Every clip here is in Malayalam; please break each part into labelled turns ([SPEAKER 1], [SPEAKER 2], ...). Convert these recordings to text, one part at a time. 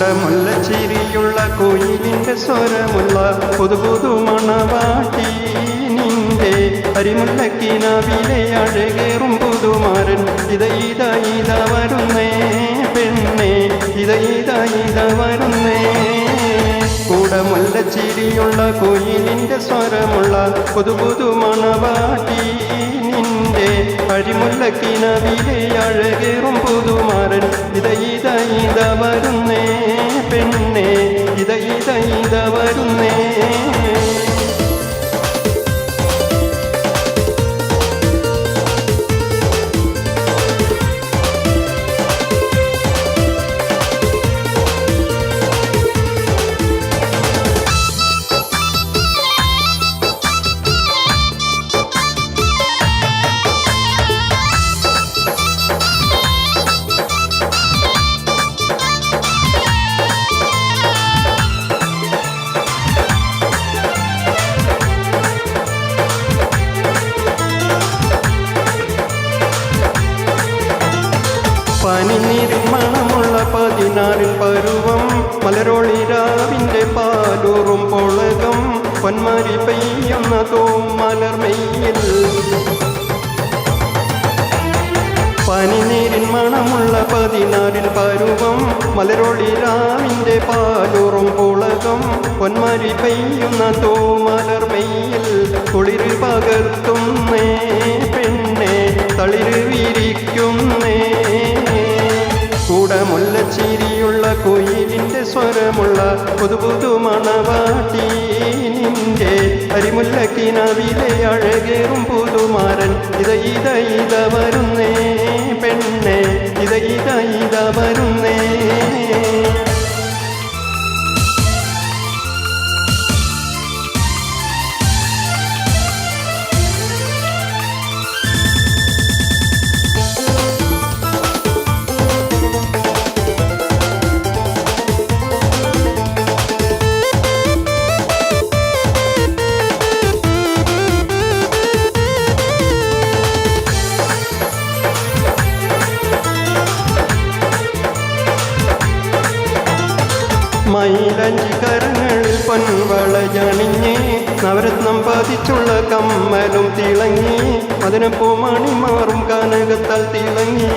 [SPEAKER 1] കുടമുള്ള ചിരിയുള്ള കോയിലിന്റെ സ്വരമുള്ള പുതു പുതു മണവാട്ടി നിന്റെ അരിമുല്ലക്കിനാവിലെ അഴകേറും പുതുമാരൻ ഇത ഇത ഇത വരുന്നേ പെണ്ണേ. ഇത ഇത ഇത വരുന്നേ. കൂടമുള്ള ചിരിയുള്ള കോയിലിന്റെ സ്വരമുള്ള പുതു പുതു മണവാട്ടി നിന്റെ അരിമുല്ലക്കിനാവിലെ അഴകേറും പുതുമാരൻ ഇത ഇത ഇത വരുന്നേ ഇത ഇത ഇത വരുന്നേ മലരൊളിരാവിന്റെ പാലൂറും പൊളകം പൊന്മാരി പെയ്യുന്ന തോം മലർമെയ്യിൽ പനിനീരിൻ മണമുള്ള പതിനാറിൽ പരുവം മലരൊളിരാവിന്റെ പാലൂറും പുളകം പൊന്മാരി പെയ്യുന്ന തോമലർമെയ്യിൽ കുളിരിൽ പകർത്തുന്നേ പെണ്ണെ തളിരിൽ വിരിക്കുന്നേ കൂടമുള്ള ചിരിയുള്ള കുയിലിന്റെ സ്വരമുള്ള പുതുപുതുമണവാട്ടി പുതു മണവാട്ടി നിന്റെ അരിമുല്ലക്കിനാവിലെ അഴകേറും പുതുമാരൻ. ഇത ഇത ഇത വരുന്നേ പെണ്ണെ. ഇത ഇത ഇത മൈലഞ്ചി കരങ്ങളിൽ പൊൻവളയണിഞ്ഞ് നവരത്നം പതിച്ചുള്ള കമ്മലും തിളങ്ങി. അതിനപ്പോ മണിമാറും കനകത്താൽ തിളങ്ങി.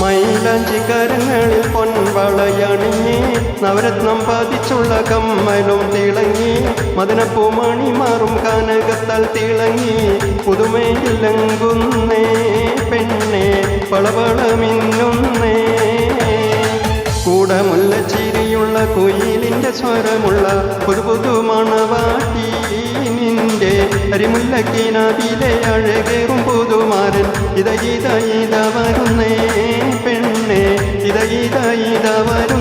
[SPEAKER 1] മൈലാഞ്ചി കരങ്ങളിൽ പൊൻവളയണിഞ്ഞ് നവരത്നം പതിച്ചുള്ള കമ്മലും തിളങ്ങി. മദനപ്പൂ മണിമാറും കനകത്താൽ തിളങ്ങി. പുതുമയിലങ്കുന്നേ പെണ്ണെ പളപളമിന്നുന്നേ. കൂടമുള്ള ചിരിയുള്ള കുയിലിന്റെ സ്വരമുള്ള ഒരു പുതുമണവാട്ടി നിന്റെ അരിമുല്ലക്കിനാവിലെ അഴകേറും പുതുമാരൻ. ഇത വരുന്നേ പെണ്ണേ. ഇത വരുന്നേ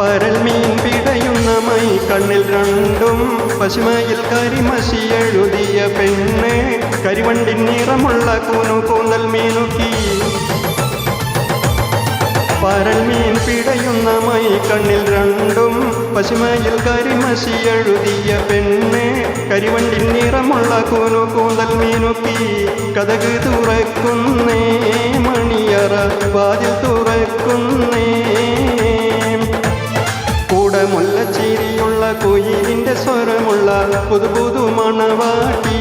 [SPEAKER 1] പരൽ മീൻ പിടയുന്ന മൈ കണ്ണിൽ രണ്ടും പശുമയിൽ കരിമശി എഴുതിയ പെണ്ണ് കരിവണ്ടി നിറമുള്ള കൂനു കൂന്തൽ മീനുക്കി. പരൽ മീൻ പിടയുന്ന മൈ കണ്ണിൽ രണ്ടും പശുമയിൽ കരിമശി എഴുതിയ പെണ്ണ് കരിവണ്ടി നിറമുള്ള കൂനു കൂന്തൽ മീനുക്കി. കഥക് തുറക്കുന്നേ മണിയറ വാതിൽ തുറക്കുന്നേ കുയിലിന്റെ സ്വരമുള്ള പുതു പുതു മണവാട്ടി.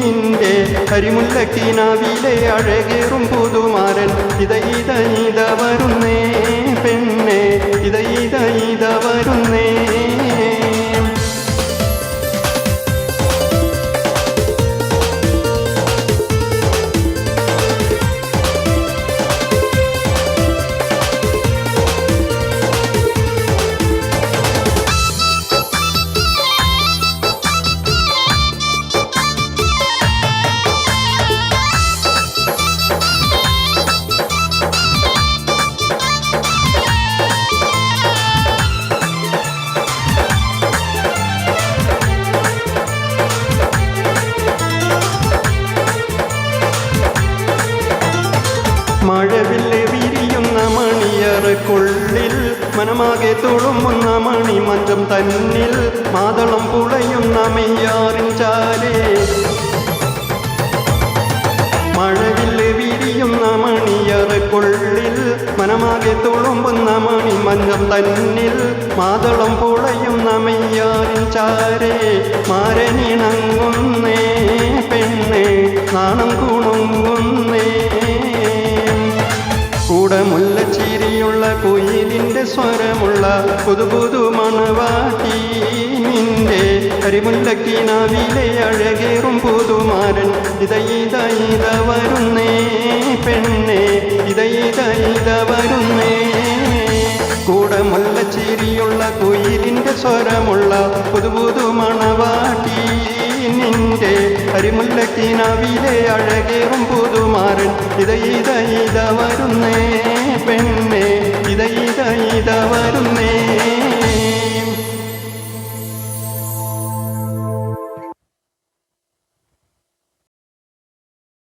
[SPEAKER 1] നിന്റെ കരിമുല്ലക്കിനാവിലെ അഴകേറും പുതുമാരൻ. ഇത മനമാകെ തുളുമ്പുന്ന മണിമഞ്ചം തന്നിൽ മാതളം പുളയുന്ന മെയ്യാറിൻ ചാലേ. മഴവില്ല് വിരിയുന്ന മണിയറക്കുള്ളിൽ മനമാകെ തുളുമ്പുന്ന മണിമഞ്ചം തന്നിൽ മാതളം പുളയുന്ന മെയ്യാറിൻ ചാരേ മാരനിണങ്ങുന്നേ പെണ്ണേ നാണം കുണുങ്ങുന്നേ. കൂടെ മുല്ലച്ചിരിയുള്ള കുയിലിന്റെ സ്വരമുള്ള പുതു പുതു മണവാട്ടി നിന്റെ കരിമുല്ലക്കിനാവിലെ അഴകേറും പുതുമാരൻ. ഇതയിത ഇത വരുന്നേ പെണ്ണേ. ഇതയിത ഇത വരുന്നേ. കൂടെ മുല്ലച്ചിരിയുള്ള കുയിലിന്റെ സ്വരമുള്ള പുതു പുതു മണവാട്ടി നിന്റെ കരിമുല്ലക്കിനാവിലെ അഴകേറും പുതുമാരൻ. ഇതയിത ഇത പെണ്ണേ. ഇത വരുന്നേ